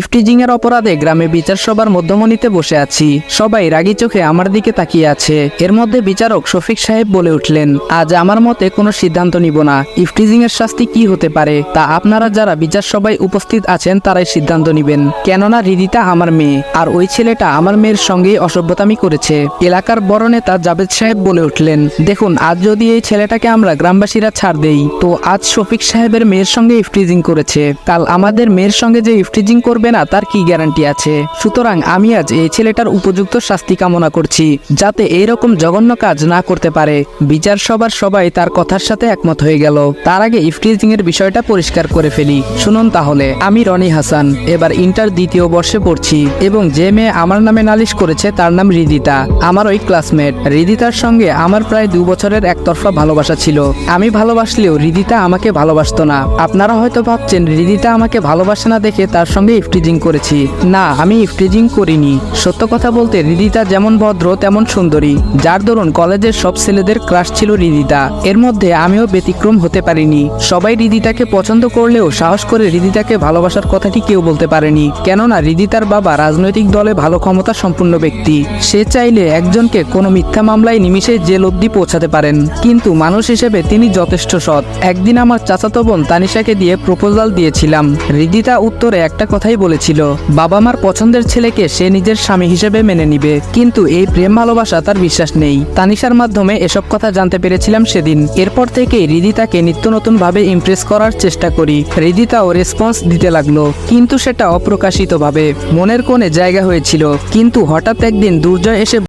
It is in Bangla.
ইফটিজিং এর অপরাধে গ্রামে বিচার সভার মধ্যমণিতে বসে আছি। সবাই রাগি চোখে আমার দিকে তাকিয়ে আছে। এর মধ্যে বিচারক শফিক সাহেব বলে উঠলেন, আজ আমার মতে কোনো সিদ্ধান্ত নিব না। ইফটিজিং এর শাস্তি কি হতে পারে? তা আপনারা যারা বিচার সভায় উপস্থিত আছেন, তারাই সিদ্ধান্ত নিবেন। কেননা রিদিতা আমার মেয়ে, আর ওই ছেলেটা আমার মেয়ের সঙ্গে অসভ্যতামি করেছে। এলাকার বড় নেতা জাবেদ সাহেব বলে উঠলেন, দেখুন, আজ যদি এই ছেলেটাকে আমরা গ্রামবাসীরা ছাড় দেই, তো আজ শফিক সাহেবের মেয়ের সঙ্গে ইফটিজিং করেছে। কাল আমাদের মেয়ের সঙ্গে যে ইফটিজিং করবে না, তার কি গ্যারান্টি আছে? সুতরাং আমি আজ এই ছেলেটার উপযুক্ত শাস্তি কামনা করছি, যাতে এইরকম জঘন্য কাজ না করতে পারে। বিচার সবার সবাই তার কথার সাথে একমত হয়ে গেল। তার আগে ইফটিজিং এর বিষয়টা পরিষ্কার করে ফেলি। শুনুন তাহলে, আমি রনি হাসান, এবার ইন্টার দ্বিতীয় বর্ষে পড়ছি, এবং যে মেয়ে আমার নামে নালিশ করেছে তার নাম রিদিতা। আমার ওই ক্লাসমেট, রিদিতার সঙ্গে আমার প্রায় দু বছরের একতরফা ভালোবাসা ছিল। আমি ভালোবাসলেও রিদিতা আমাকে ভালোবাসতো না। আপনারা হয়তো ভাবছেন, রিদিতা আমাকে ভালোবাসে না দেখে তার সঙ্গে ইফটিজিং করেছি। না, আমি ইফটিজিং করিনি। সত্য কথা বলতে রিদিতা যেমন ভদ্র, তেমন সুন্দরী। যার দরুন কলেজের সব ছেলেদের ক্রাশ ছিল রিদিতা এর মধ্যে আমিও ব্যতিক্রম হতে পারিনি। সবাই রিদিতাকে পছন্দ করলেও সাহস করে রিদিতাকে ভালোবাসার কথাটি কেউ বলতে পারেনি। কেননা রিদিতার বাবা রাজনৈতিক দলে ভালো ক্ষমতা সম্পূর্ণ ব্যক্তি। সে চাইলে একজনকে কোনো মিথ্যা মামলায় নিমিশে জেল অবধি পৌঁছাতে পারেন। কিন্তু মানুষ হিসেবে তিনি যথেষ্ট সৎ। একদিন আমার চাচাতো বোন তানিশাকে দিয়ে প্রপোজাল দিয়েছিলাম। রিদিতা উত্তরে একটা কথাই বলেছিল বাবা মার পছন্দের ছেলেকে সে নিজের স্বামী হিসেবে মেনে নিবে। কিন্তু এই প্রেম ভালোবাসা তার বিশ্বাস নেই। তানিশার মাধ্যমে এসব কথা জানতে পেরেছিলাম সেদিন। এরপর থেকেই রিদিতাকে নিত্য নতুন ভাবে ইমপ্রেস করার চেষ্টা করি। রিদিতাও রেসপন্স দিতে লাগল, কিন্তু সেটা অপ্রকাশিতভাবে। মনের কোণে জায়গা হয়েছিল, কিন্তু হঠাৎ একদিন দুর্জয় এসে